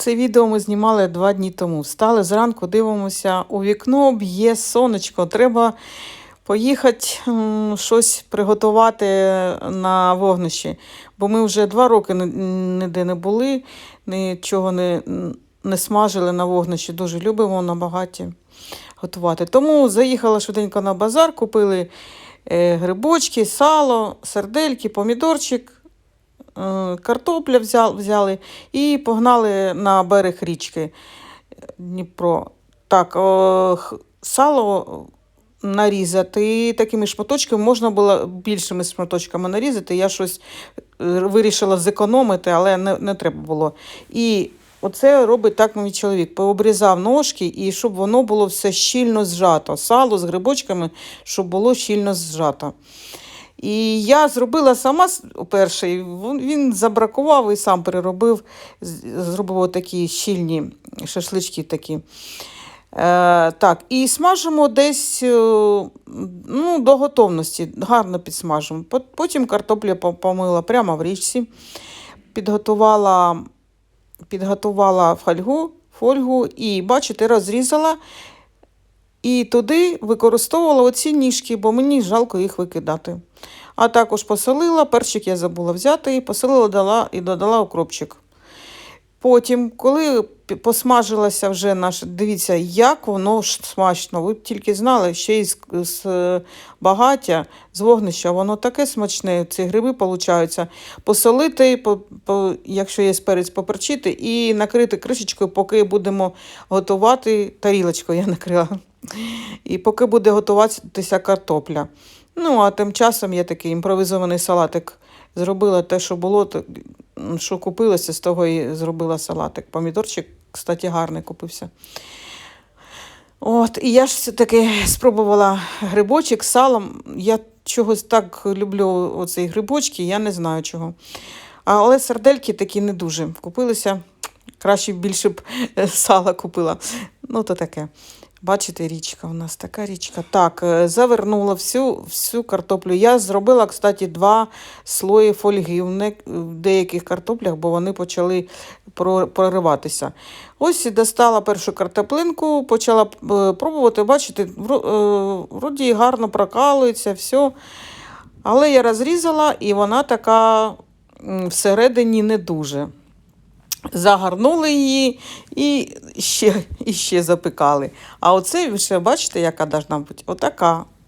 Це відео ми знімали два дні тому. Встали зранку, дивимося у вікно, б'є сонечко. Треба поїхати щось приготувати на вогнищі. Бо ми вже два роки ніде не були, нічого не, не смажили на вогнищі. Дуже любимо на багаті готувати. Тому заїхала швиденько на базар, купили е, грибочки, сало, сердельки, помідорчик. Е, Картопля взяли, і погнали на берег річки Дніпро. Так, сало нарізати такими шматочками, можна було більшими шматочками нарізати. Я щось е, вирішила зекономити, але не, не треба було. І оце робить так мій чоловік. Пообрізав ножки, і щоб воно було все щільно зжато. Сало з грибочками, щоб було щільно зжато. І я зробила сама перший, він- забракував і сам переробив, зробив такі щільні шашлички такі. Е, так, і смажимо десь е, ну, до готовності, гарно підсмажимо. Потім картопля помила прямо в річці, підготувала, підготувала фольгу, фольгу і, бачите, розрізала. І туди використовувала оці ніжки, бо мені жалко їх викидати. А також посолила, перчик я забула взяти, і посолила дала, і додала укропчик. Потім, коли посмажилося вже наше, дивіться, як воно ж смачно. Ви б тільки знали, ще й з, з е, багаття, з вогнища, воно таке смачне, ці гриби получаються. Посолити, по, по, якщо є перець, поперчити, і накрити кришечкою, поки будемо готувати, тарілочкою я накрила. І поки буде готуватися картопля. Ну, а тим часом я такий імпровізований салатик зробила те, що було, що купилося, з того і зробила салатик. Помідорчик, кстати, гарний купився. От, і я ж все-таки спробувала грибочок з салом. Я чогось так люблю оцей грибочки, я не знаю чого. Але сардельки такі не дуже. Купилися. Краще більше б е, сала купила. Ну, то таке. Бачите, річка у нас така річка. Так, е, завернула всю, всю картоплю. Я зробила, кстати, два слої фольги в, деяких картоплях, бо вони почали прориватися. Ось і достала першу картоплинку, почала е, пробувати. Бачите, е, вроді гарно прокалується, все. Але я розрізала, і вона така всередині не дуже. Загорнули її і ще, і ще запекали. А оце, ви ще бачите, яка должна бути? Отака.